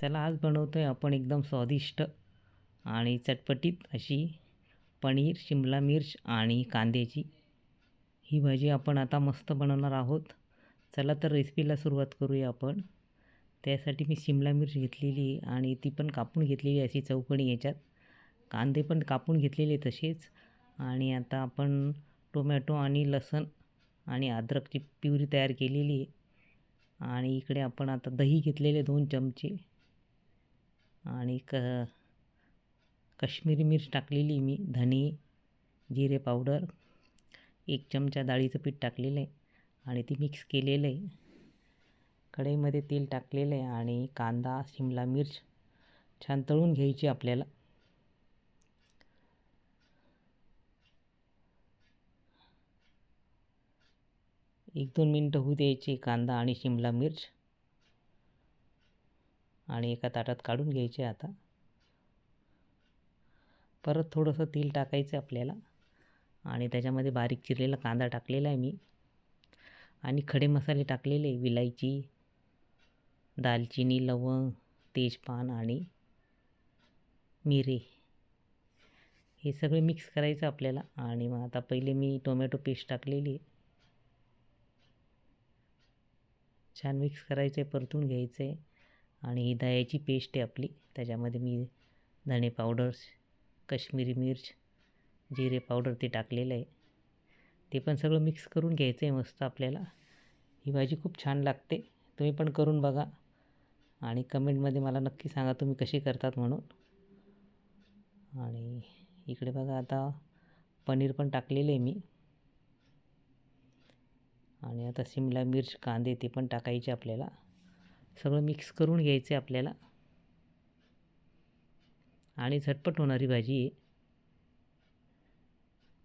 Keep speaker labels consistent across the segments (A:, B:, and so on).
A: चला आज बनवतो आहे आपण एकदम स्वादिष्ट आणि चटपटीत अशी पनीर शिमला मिर्च आणि कांद्याची. ही भाजी आपण आता मस्त बनवणार आहोत. चला तर रेसिपीला सुरुवात करूया आपण. त्यासाठी मी शिमला मिर्च घेतलेली आहे आणि ती पण कापून घेतलेली अशी चौकणी याच्यात. कांदे पण कापून घेतलेले तसेच. आणि आता आपण टोमॅटो आणि लसण आणि अद्रकची प्युरी तयार केलेली आहे. आणि इकडे आपण आता दही घेतलेले दोन चमचे. आणि क काश्मीरी मिर्च टाकलेली मी धने जिरे पावडर एक चमचा डाळीचं पीठ टाकलेलं आहे आणि ती मिक्स केलेलं आहे. कढईमध्ये तेल टाकलेलं आहे आणि कांदा शिमला मिर्च छान तळून घ्यायची आपल्याला. एक दोन मिनटं होऊ द्यायचे कांदा आणि शिमला मिर्च. आणि एका ताटात काढून घ्यायचे आता. परत थोडंसं तेल टाकायचं आपल्याला. आणि त्याच्यामध्ये बारीक चिरलेला कांदा टाकलेला आहे मी. आणि खडे मसाले टाकलेले विलायची दालचिनी लवंग तेजपान आणि मिरे. हे सगळे मिक्स करायचं आपल्याला. आणि मग आता पहिले मी टोमॅटो पेस्ट टाकलेली आहे. छान मिक्स करायचं आहे परतून घ्यायचं आहे. आणि ही दह्याची पेस्ट आहे आपली. त्याच्यामध्ये मी धणे पावडर कश्मीरी मिर्च जिरे पावडर ते टाकलेलं आहे. ते पण सगळं मिक्स करून घ्यायचं आहे मस्त आपल्याला. ही भाजी खूप छान लागते. तुम्ही पण करून बघा आणि कमेंटमध्ये मला नक्की सांगा तुम्ही कशी करतात म्हणून. आणि इकडे बघा आता पनीर पण टाकलेलं आहे मी. आणि आता शिमला मिर्च कांदे ते पण टाकायचे आपल्याला. सगळं मिक्स करून घ्यायचं आहे आपल्याला. आणि झटपट होणारी भाजी आहे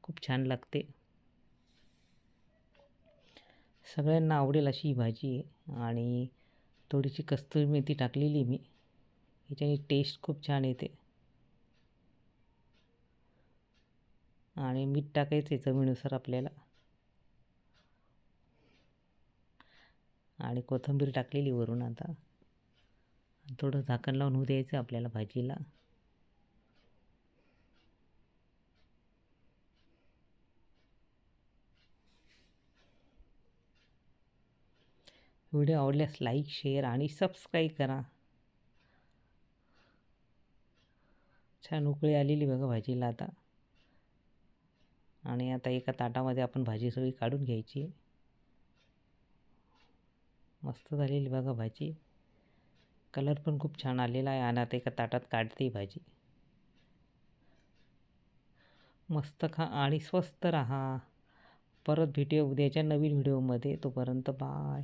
A: खूप छान लागते. सगळ्यांना आवडेल अशी ही भाजी आहे आणि थोडीशी कस्तुरी मेथी टाकलेली मी. याच्याने टेस्ट खूप छान येते. आणि मीठ टाकायचं आहे चवीनुसार आपल्याला. आणि कोथिंबीर टाकलेली वरून आता. थोडं झाकण लावून होऊ द्यायचं आपल्याला भाजीला. व्हिडिओ आवडल्यास लाईक शेअर आणि सबस्क्राईब करा. छान उकळी आलेली बघा भाजीला आता. आणि आता एका ताटामध्ये आपण भाजी सगळी काढून घ्यायची. मस्त झालेली बघा भाजी. कलर पण खूप छान आलेला आहे आणि आता एका ताटात काढते भाजी. मस्त खा आणि स्वस्त राहा. परत भेटूया उद्याच्या नवीन व्हिडिओमध्ये तोपर्यंत बाय